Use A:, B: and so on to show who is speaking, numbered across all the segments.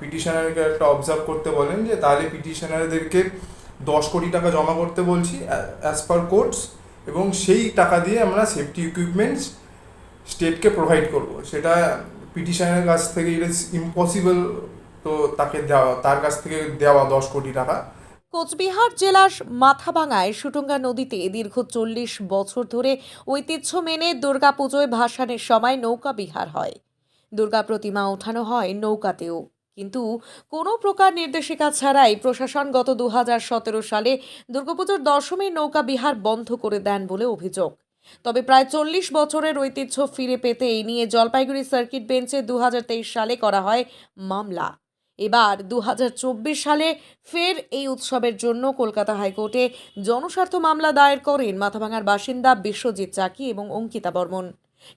A: পিটিশনারকে একটা অবজার্ভ করতে বলেন যে, তাহলে পিটিশনারদেরকে দশ কোটি টাকা জমা করতে বলছি অ্যাজ পার কোর্টস এবং সেই টাকা দিয়ে আমরা সেফটি ইকুইপমেন্টস স্টেটকে প্রোভাইড করব। সেটা পিটিশনের কাছ থেকে ইট ইজ ইম্পসিবল তো তাকে দেওয়া, তার কাছ থেকে দেওয়া দশ কোটি টাকা।
B: কোচবিহার জেলার মাথাভাঙায় সুটুঙ্গা নদীতে দীর্ঘ চল্লিশ বছর ধরে ঐতিহ্য মেনে দুর্গাপুজোয় ভাসানের সময় নৌকা বিহার হয়। দুর্গা প্রতিমা ওঠানো হয় নৌকাতেও। কিন্তু কোনো প্রকার নির্দেশিকা ছাড়াই প্রশাসন গত দু হাজার সতেরো সালে দুর্গাপুজোর দশমী নৌকা বিহার বন্ধ করে দেন বলে অভিযোগ। তবে প্রায় চল্লিশ বছরের ঐতিহ্য ফিরে পেতে এই নিয়ে জলপাইগুড়ি সার্কিট বেঞ্চে দু হাজার তেইশ সালে করা হয় মামলা। এবার দু হাজার চব্বিশ সালে ফের এই উৎসবের জন্য কলকাতা হাইকোর্টে জনস্বার্থ মামলা দায়ের করেন মাথাভাঙার বাসিন্দা বিশ্বজিৎ চাকি এবং অঙ্কিতা বর্মন।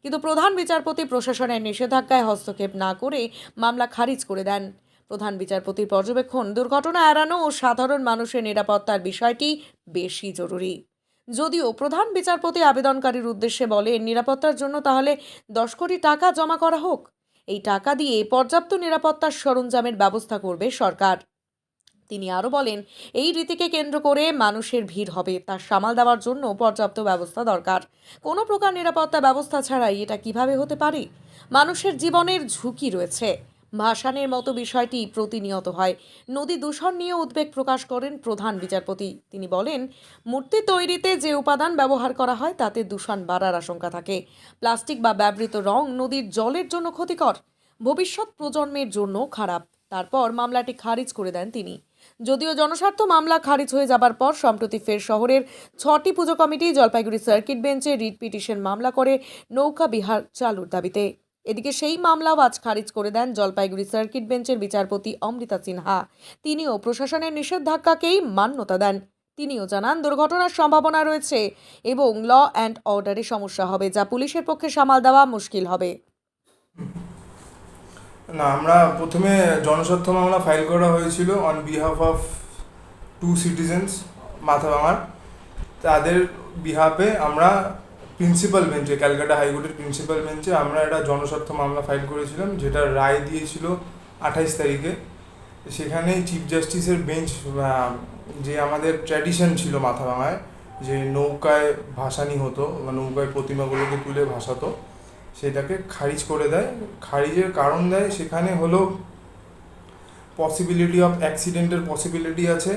B: কিন্তু প্রধান বিচারপতি প্রশাসনের নিষেধাজ্ঞায় হস্তক্ষেপ না করে মামলা খারিজ করে দেন। প্রধান বিচারপতির পর্যবেক্ষণ, দুর্ঘটনা এড়ানো ও সাধারণ মানুষের নিরাপত্তার বিষয়টি বেশি জরুরি। যদিও প্রধান বিচারপতি আবেদনকারীর উদ্দেশ্যে বলেন, নিরাপত্তার জন্য তাহলে দশ কোটি টাকা জমা করা হোক। এই টাকা দিয়ে পর্যাপ্ত নিরাপত্তার সরঞ্জামের ব্যবস্থা করবে সরকার। তিনি আরও বলেন, এই রীতিকে কেন্দ্র করে মানুষের ভিড় হবে। তা সামাল দেওয়ার জন্য পর্যাপ্ত ব্যবস্থা দরকার। কোনো প্রকার নিরাপত্তা ব্যবস্থা ছাড়াই এটা কীভাবে হতে পারে? মানুষের জীবনের ঝুঁকি রয়েছে। ভাসানের মতো বিষয়টি প্রতিনিয়ত হয়। নদী দূষণ নিয়ে উদ্বেগ প্রকাশ করেন প্রধান বিচারপতি। তিনি বলেন, মূর্তি তৈরিতে যে উপাদান ব্যবহার করা হয়, তাতে দূষণ বাড়ার আশঙ্কা থাকে। প্লাস্টিক বা ব্যবহৃত রং নদীর জলের জন্য ক্ষতিকর। ভবিষ্যৎ প্রজন্মের জন্য খারাপ। তারপর মামলাটি খারিজ করে দেন তিনি। যদিও জনস্বার্থ মামলা খারিজ হয়ে যাবার পর সম্প্রতি ফের শহরের ছটি পুজো কমিটি জলপাইগুড়ি সার্কিট বেঞ্চে রিট পিটিশন মামলা করে নৌকা বিহার চালুর দাবিতে। এদিকে সেই মামলাও আজ খারিজ করে দেন জলপাইগুড়ি সার্কিট বেঞ্চের বিচারপতি অমৃতা সিনহা। তিনিও প্রশাসনের নিষেধাজ্ঞাকেই মান্যতা দেন। তিনিও জানান, দুর্ঘটনার সম্ভাবনা রয়েছে এবং ল অ্যান্ড অর্ডারে সমস্যা হবে, যা পুলিশের পক্ষে সামাল দেওয়া মুশকিল হবে।
A: না, আমরা প্রথমে জনস্বার্থ মামলা ফাইল করা হয়েছিল on behalf of two citizens মাথাভাঙার তাদের বিহাফে আমরা প্রিন্সিপাল বেঞ্চে ক্যালকাটা হাইকোর্টের প্রিন্সিপাল বেঞ্চে আমরা একটা জনস্বার্থ মামলা ফাইল করেছিলাম, যেটা রায় দিয়েছিল আঠাইশ তারিখে। সেখানে চিফ জাস্টিসের বেঞ্চ যে আমাদের ট্র্যাডিশন ছিল মাথাভাঙায় যে নৌকায় ভাসানি হতো বা নৌকায় প্রতিমাগুলোকে তুলে ভাসাতো সেটাকে খারিজ করে দেয়। খারিজের কারণ দেয় সেখানে হলো পসিবিলিটি অফ অ্যাক্সিডেন্টের পসিবিলিটি আছে।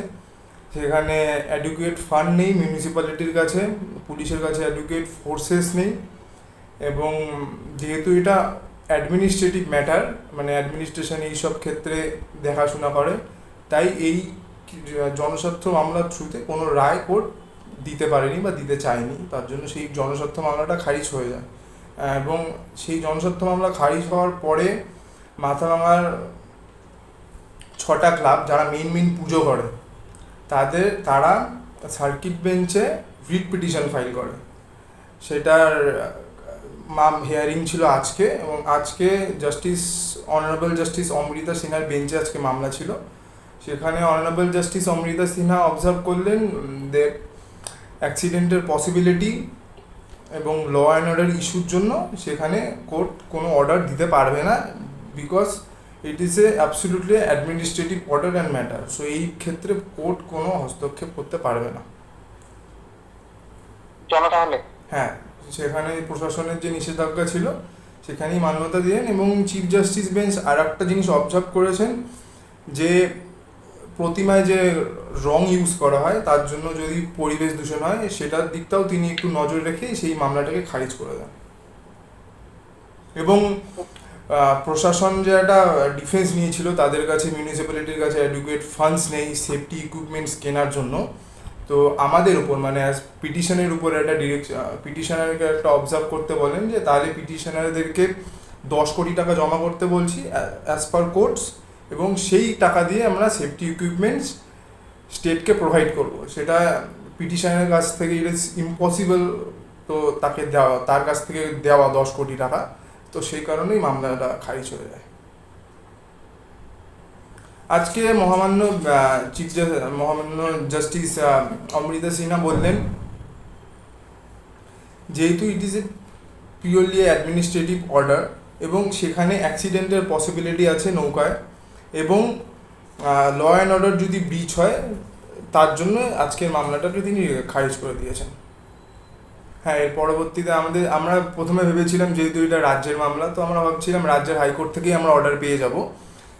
A: সেখানে অ্যাডুকুয়েট ফান্ড নেই মিউনিসিপ্যালিটির কাছে, পুলিশের কাছে অ্যাডুকুয়েট ফোর্সেস নেই। এবং যেহেতু এটা অ্যাডমিনিস্ট্রেটিভ ম্যাটার মানে অ্যাডমিনিস্ট্রেশন এইসব ক্ষেত্রে দেখাশোনা করে, তাই এই জনস্বার্থ মামলার থ্রুতে কোনো রায় কোর্ট দিতে পারেনি বা দিতে চায়নি। তার জন্য সেই জনস্বার্থ মামলাটা খারিজ হয়ে যায়। এবং সেই জনস্বার্থ মামলা খারিজ হওয়ার পরে মাথাভাঙার ছটা ক্লাব যারা মেন মেন পুজো করে, তাদের, তারা সার্কিট বেঞ্চে রিট পিটিশন ফাইল করে। সেটার মাম হিয়ারিং ছিল আজকে এবং আজকে জাস্টিস অনারেবল জাস্টিস অমৃতা সিনহার বেঞ্চে আজকে মামলা ছিল। সেখানে honourable justice Amrita Sinha observe করলেন দে অ্যাক্সিডেন্টের পসিবিলিটি এবং ল অ্যান্ড অর্ডার ইস্যুর জন্য সেখানে কোর্ট কোনো অর্ডার দিতে পারবে না because it is a absolutely administrative order and matter so এই ক্ষেত্রে কোর্ট কোনো হস্তক্ষেপ করতে পারবে না।
C: চলো তাহলে।
A: হ্যাঁ সেখানে প্রশাসনের যে নিষেধাজ্ঞা ছিল সেখানেই মান্যতা দিলেন এবং চিফ জাস্টিস বেঞ্চ আর একটা জিনিস অবজার্ভ করেছেন যে প্রতিমায় যে রং ইউজ করা হয়, তার জন্য যদি পরিবেশ দূষণ হয়, সেটার দিকটাও তিনি একটু নজর রেখে সেই মামলাটাকে খারিজ করে দেন। এবং প্রশাসন যে একটা ডিফেন্স নিয়েছিল, তাদের কাছে মিউনিসিপ্যালিটির কাছে অ্যাডুকেট ফান্ডস নেই সেফটি ইকুইপমেন্টস কেনার জন্য। তো আমাদের উপর মানে অ্যাজ পিটিশনের উপর একটা ডিরেক্ট পিটিশনারকে একটা অবজার্ভ করতে বলেন যে, তাহলে পিটিশনারদেরকে দশ কোটি টাকা জমা করতে বলছি অ্যাজ পার কোর্টস এবং সেই টাকা দিয়ে আমরা সেফটি ইকুইপমেন্টস স্টেটকে প্রোভাইড করব। সেটা পিটিশনের কাছ থেকে ইট ইজ ইম্পসিবল তো তাকে দেওয়া, তার কাছ থেকে দেওয়া দশ কোটি টাকা। তো সেই কারণেই মামলাটা খারিজ হয়ে যায়। আজকে মহামান্য চিফ মহামান্য জাস্টিস অমৃতা সিনহা বললেন, যেহেতু it is a purely administrative order এবং সেখানে অ্যাক্সিডেন্টের পসিবিলিটি আছে নৌকায় এবং ল অ্যান্ড অর্ডার যদি ব্রিচ হয়, তার জন্য আজকের মামলাটাকে তিনি খারিজ করে দিয়েছেন। হ্যাঁ এর পরবর্তীতে আমাদের, আমরা প্রথমে ভেবেছিলাম যেহেতু এটা রাজ্যের মামলা, তো আমরা ভাবছিলাম রাজ্যের হাইকোর্ট থেকেই আমরা অর্ডার পেয়ে যাব।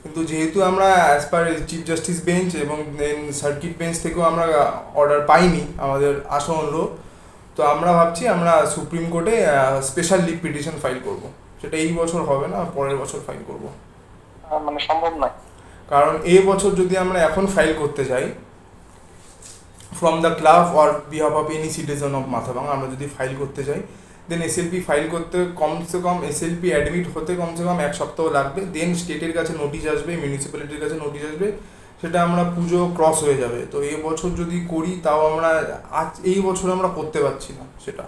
A: কিন্তু যেহেতু আমরা as per chief justice bench এবং দেন সার্কিট বেঞ্চ থেকেও আমরা অর্ডার পাইনি আমাদের আশা অনুরূপ তো আমরা ভাবছি আমরা সুপ্রিম কোর্টে স্পেশাল লিভ পিটিশন ফাইল করব। সেটা এই বছর হবে না, পরের বছর ফাইল করব।
C: মানে সম্ভব নয়।
A: কারণ এই বছর যদি আমরা এখন ফাইল করতে যাই from the club or behalf of any citizen of Mathabhanga আমরা যদি ফাইল করতে যাই দেন এসএলপি ফাইল করতে কমসে কম এসএলপি অ্যাডমিট হতে কমসে কম এক সপ্তাহ লাগবে। দেন স্টেটের কাছে নোটিশ আসবে মিউনিসিপ্যালিটির কাছে নোটিশ আসবে, সেটা আমরা পুজো ক্রস হয়ে যাবে। তো এই বছর যদি করি, তাও আমরা আজ, এই বছর আমরা করতে পারছি না সেটা।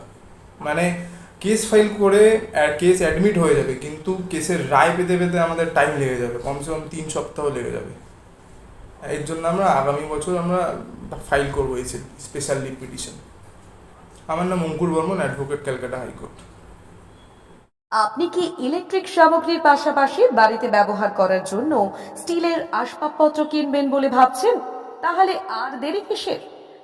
A: মানে কেস ফাইল করে কেস অ্যাডমিট হয়ে যাবে, কিন্তু কেসের রায় পেতে পেতে আমাদের টাইম লেগে যাবে, কমসে কম তিন সপ্তাহ লেগে যাবে। এর জন্য আমরা আগামী বছর আমরা ফাইল করব এই স্পেশাল লিভ পিটিশন আমার নাম Ankur Barman advocate Calcutta high court.
B: আপনি কি ইলেকট্রিক সামগ্রীর পাশাপাশি বাড়িতে ব্যবহার করার জন্য স্টিলের আসবাবপত্র কিনবেন বলে ভাবছেন? তাহলে আর দেরি কিসের?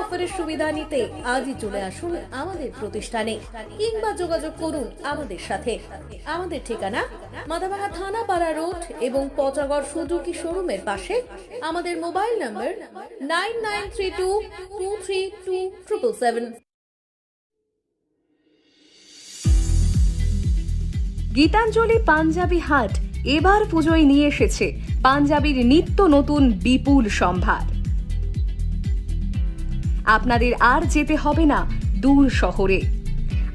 B: অফারের সুবিধা নিতে আজই চলে আসুন আমাদের প্রতিষ্ঠানে কিংবা যোগাযোগ করুন আমাদের সাথে। আমাদের ঠিকানা মাদাবাহা থানাপাড়া রোড এবং পচাগড় সুজুকি শোরুমের পাশে। আমাদের mobile number nine nine three two two three two triple seven.
D: Gitanjali Punjabi Haat এবার পুজোয় নিয়ে এসেছে। পাঞ্জাবির নিত্য নতুন বিপুল সম্ভার। আপনাদের আর যেতে হবে না দূর শহরে।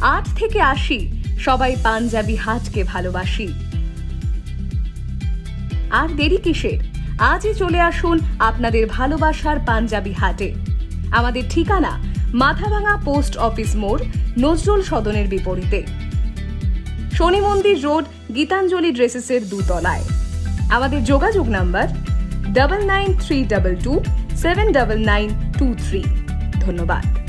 D: আট থেকে আশি, সবাই পাঞ্জাবি হাটকে ভালোবাসি। আর দেরি কিসের? আজই চলে আসুন আপনাদের ভালোবাসার পাঞ্জাবি হাটে। আমাদের ঠিকানা মাথাভাঙা পোস্ট অফিস মোড়, নজরুল সদনের বিপরীতে। শনি মন্দির রোড, গীতাঞ্জলি ড্রেসেসের দুতলায়। আমাদের যোগাযোগ number double nine three double two seven double nine two three ধন্যবাদ।